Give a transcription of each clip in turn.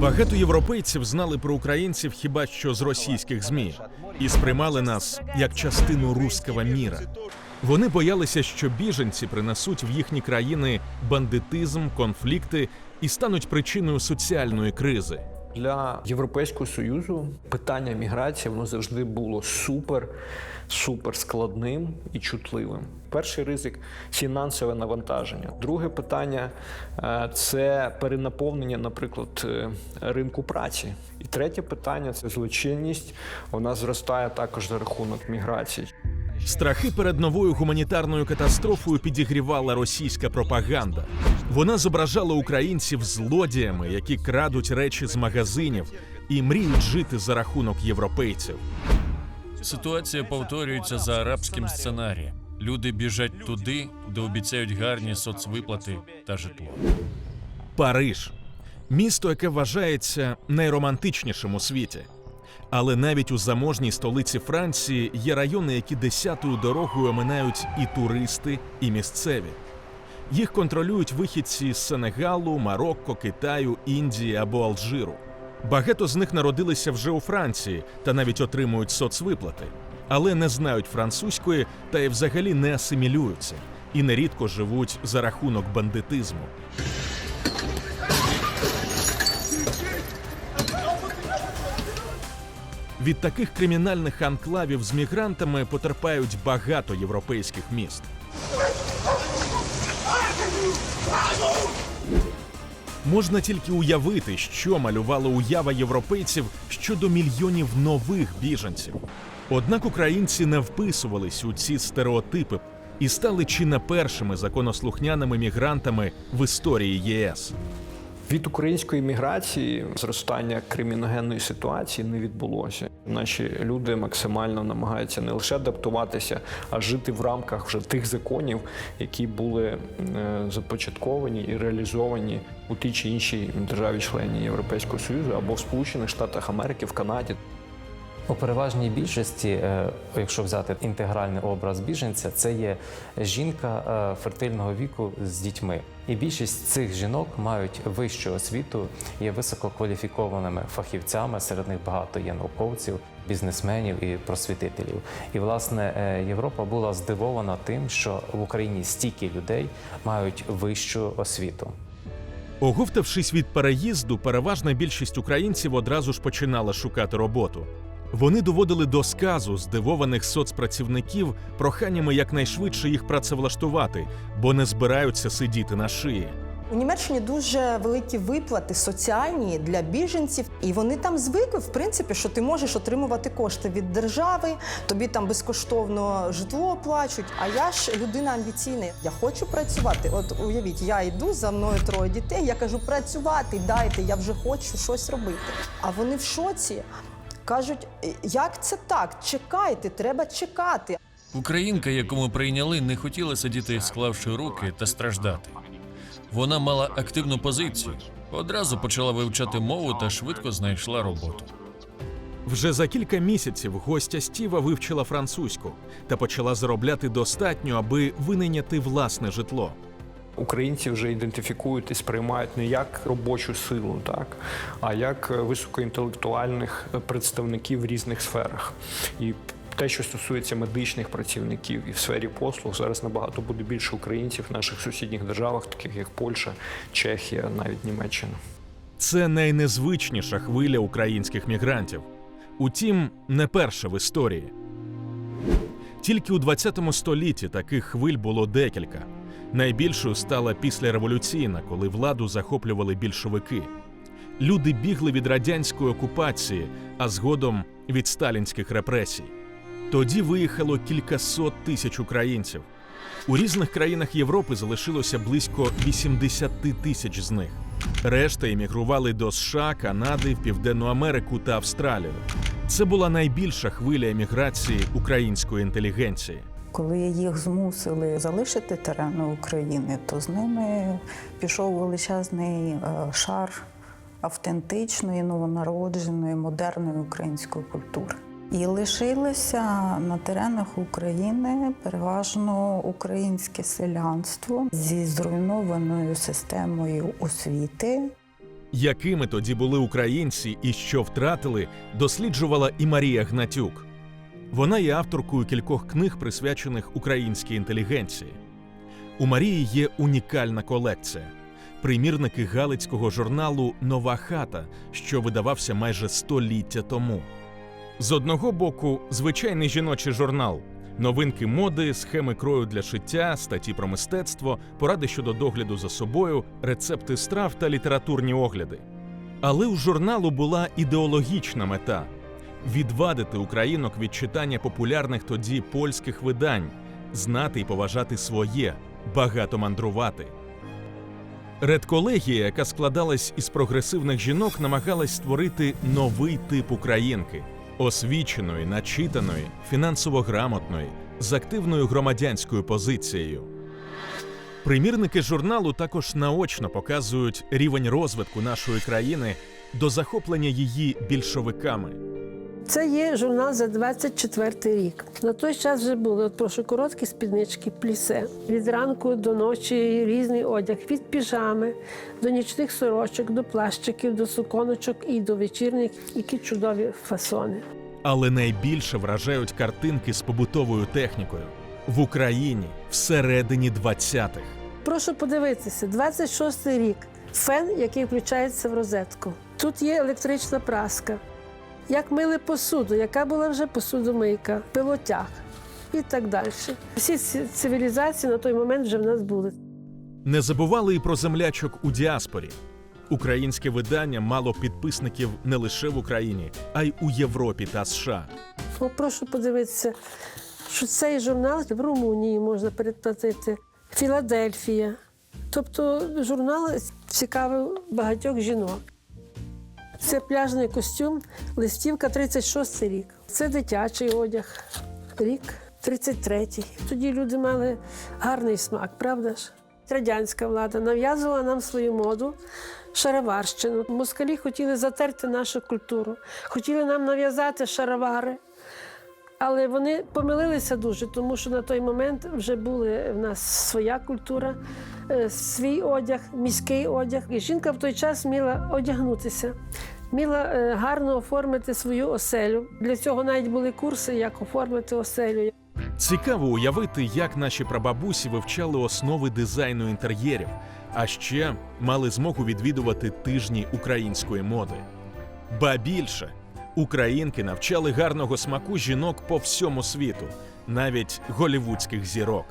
Багато європейців знали про українців хіба що з російських змі і сприймали нас як частину руского міра. Вони боялися, що біженці принесуть в їхні країни бандитизм, конфлікти і стануть причиною соціальної кризи. Для Європейського союзу питання міграції воно завжди було супер, супер складним і чутливим. Перший ризик фінансове навантаження. Друге питання е, це перенаповнення, наприклад, е, ринку праці. І третє питання це злочинність. Вона зростає також за рахунок міграції. Страхи перед новою гуманітарною катастрофою підігрівала російська пропаганда. Вона зображала українців злодіями, які крадуть речі з магазинів і мріють жити за рахунок європейців. Ситуація повторюється за арабським сценарієм. Люди біжать туди, де обіцяють гарні соцвиплати та житло. Париж місто, яке вважається найромантичнішим у світі. Але навіть у заможній столиці Франції є райони, які десятою дорогою оминають і туристи, і місцеві. Їх контролюють вихідці з Сенегалу, Марокко, Китаю, Індії або Алжиру. Багато з них народилися вже у Франції та навіть отримують соцвиплати, але не знають французької та й взагалі не асимілюються і нерідко живуть за рахунок бандитизму. Від таких кримінальних анклавів з мігрантами потерпають багато європейських міст. Можна тільки уявити, що малювала уява європейців щодо мільйонів нових біженців. Однак українці не вписувались у ці стереотипи і стали чи не першими законослухняними мігрантами в історії ЄС. Від української міграції зростання криміногенної ситуації не відбулося. Наші люди максимально намагаються не лише адаптуватися, а жити в рамках вже тих законів, які були е, започатковані і реалізовані у тій чи іншій державі-члені Європейського Союзу або в Сполучених Штатах Америки, в Канаді. У переважній більшості, е, якщо взяти інтегральний образ біженця, це є жінка е, фертильного віку з дітьми. І більшість цих жінок мають вищу освіту, є висококваліфікованими фахівцями. Серед них багато є науковців, бізнесменів і просвітителів. І власне е, Європа була здивована тим, що в Україні стільки людей мають вищу освіту. Оговтавшись від переїзду, переважна більшість українців одразу ж починала шукати роботу. Вони доводили до сказу здивованих соцпрацівників проханнями якнайшвидше їх працевлаштувати, бо не збираються сидіти на шиї. У Німеччині дуже великі виплати соціальні для біженців, і вони там звикли, в принципі, що ти можеш отримувати кошти від держави, тобі там безкоштовно житло оплачують. А я ж людина амбіційна. Я хочу працювати. От уявіть, я йду за мною троє дітей. Я кажу, працювати дайте, я вже хочу щось робити. А вони в шоці кажуть, як це так? Чекайте, треба чекати. Українка, яку ми прийняли, не хотіла сидіти, склавши руки та страждати. Вона мала активну позицію, одразу почала вивчати мову та швидко знайшла роботу. Вже за кілька місяців гостя Стіва вивчила французьку та почала заробляти достатньо, аби винайняти власне житло. Українці вже ідентифікують і сприймають не як робочу силу, так а як високоінтелектуальних представників в різних сферах. І те, що стосується медичних працівників і в сфері послуг, зараз набагато буде більше українців в наших сусідніх державах, таких як Польща, Чехія, навіть Німеччина. Це найнезвичніша хвиля українських мігрантів. Утім, не перша в історії. Тільки у 20 столітті таких хвиль було декілька. Найбільшою стала післяреволюційна, коли владу захоплювали більшовики. Люди бігли від радянської окупації, а згодом від сталінських репресій. Тоді виїхало кількасот тисяч українців. У різних країнах Європи залишилося близько 80 тисяч з них. Решта емігрували до США, Канади, Південну Америку та Австралію. Це була найбільша хвиля еміграції української інтелігенції. Коли їх змусили залишити терени України, то з ними пішов величезний е, шар автентичної, новонародженої, модерної української культури. І лишилося на теренах України переважно українське селянство зі зруйнованою системою освіти. Якими тоді були українці і що втратили, досліджувала і Марія Гнатюк. Вона є авторкою кількох книг, присвячених українській інтелігенції. У Марії є унікальна колекція примірники галицького журналу Нова хата, що видавався майже століття тому. З одного боку, звичайний жіночий журнал, новинки моди, схеми крою для шиття, статті про мистецтво, поради щодо догляду за собою, рецепти страв та літературні огляди. Але у журналу була ідеологічна мета відвадити українок від читання популярних тоді польських видань, знати і поважати своє, багато мандрувати. Редколегія, яка складалась із прогресивних жінок, намагалась створити новий тип українки освіченої, начитаної, фінансово грамотної, з активною громадянською позицією. Примірники журналу також наочно показують рівень розвитку нашої країни до захоплення її більшовиками. Це є журнал за 24 рік. На той час вже були от прошу короткі спіднички, плісе. Від ранку до ночі різний одяг, від піжами до нічних сорочок, до плащиків, до суконочок і до вечірних, які чудові фасони. Але найбільше вражають картинки з побутовою технікою в Україні всередині 20-х. Прошу подивитися, 26 рік. Фен, який включається в розетку. Тут є електрична праска. Як мили посуду, яка була вже посудомийка, пилотяг і так далі. Всі ці цивілізації на той момент вже в нас були. Не забували і про землячок у діаспорі. Українське видання мало підписників не лише в Україні, а й у Європі та США. О, прошу подивитися, що цей журнал в Румунії можна передплатити, Філадельфія. Тобто журнал цікавив багатьох жінок. Це пляжний костюм, листівка 36 рік. Це дитячий одяг, рік 33-й. Тоді люди мали гарний смак, правда ж? Радянська влада нав'язувала нам свою моду, шароварщину. Москалі хотіли затерти нашу культуру, хотіли нам нав'язати шаровари. Але вони помилилися дуже, тому що на той момент вже були в нас своя культура, е, свій одяг, міський одяг. І жінка в той час вміла одягнутися, вміла е, гарно оформити свою оселю. Для цього навіть були курси, як оформити оселю. Цікаво уявити, як наші прабабусі вивчали основи дизайну інтер'єрів, а ще мали змогу відвідувати тижні української моди. Ба більше українки навчали гарного смаку жінок по всьому світу, навіть голівудських зірок.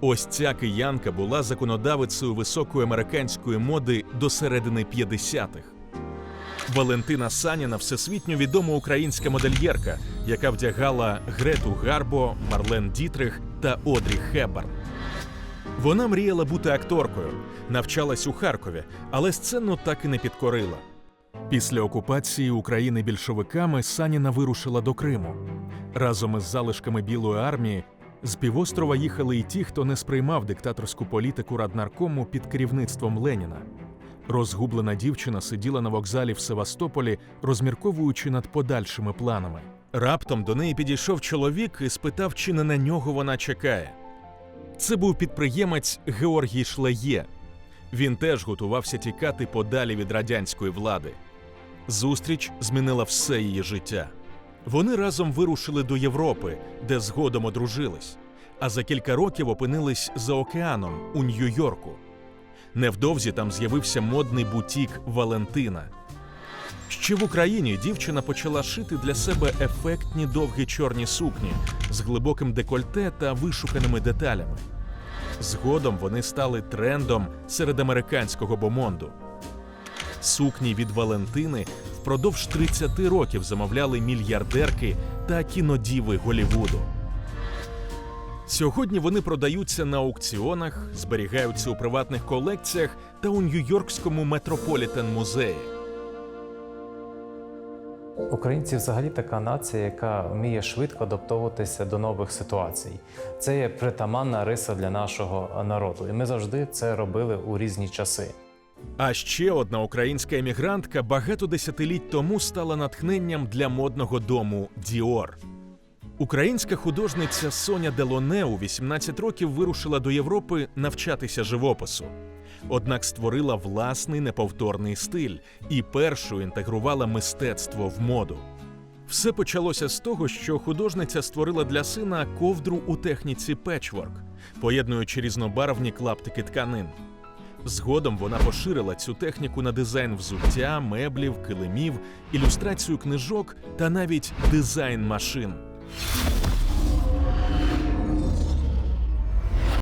Ось ця киянка була законодавицею високої американської моди до середини 50-х. Валентина Саніна всесвітньо відома українська модельєрка, яка вдягала Грету Гарбо, Марлен Дітрих та Одрі Хеббарн. Вона мріяла бути акторкою, навчалась у Харкові, але сцену так і не підкорила. Після окупації України більшовиками Саніна вирушила до Криму. Разом із залишками Білої армії з півострова їхали і ті, хто не сприймав диктаторську політику раднаркому під керівництвом Леніна. Розгублена дівчина сиділа на вокзалі в Севастополі, розмірковуючи над подальшими планами. Раптом до неї підійшов чоловік і спитав, чи не на нього вона чекає. Це був підприємець Георгій Шлеє. Він теж готувався тікати подалі від радянської влади. Зустріч змінила все її життя. Вони разом вирушили до Європи, де згодом одружились, а за кілька років опинились за океаном у Нью-Йорку. Невдовзі там з'явився модний бутік Валентина. Ще в Україні дівчина почала шити для себе ефектні довгі чорні сукні з глибоким декольте та вишуканими деталями. Згодом вони стали трендом серед американського бомонду. Сукні від Валентини впродовж 30 років замовляли мільярдерки та кінодіви Голівуду. Сьогодні вони продаються на аукціонах, зберігаються у приватних колекціях та у Нью-Йоркському Метрополітен музеї. Українці взагалі така нація, яка вміє швидко адаптовуватися до нових ситуацій. Це є притаманна риса для нашого народу, і ми завжди це робили у різні часи. А ще одна українська емігрантка багато десятиліть тому стала натхненням для модного дому Діор. Українська художниця Соня Делоне у 18 років вирушила до Європи навчатися живопису. Однак створила власний неповторний стиль і першою інтегрувала мистецтво в моду. Все почалося з того, що художниця створила для сина ковдру у техніці печворк, поєднуючи різнобарвні клаптики тканин. Згодом вона поширила цю техніку на дизайн взуття, меблів, килимів, ілюстрацію книжок та навіть дизайн машин.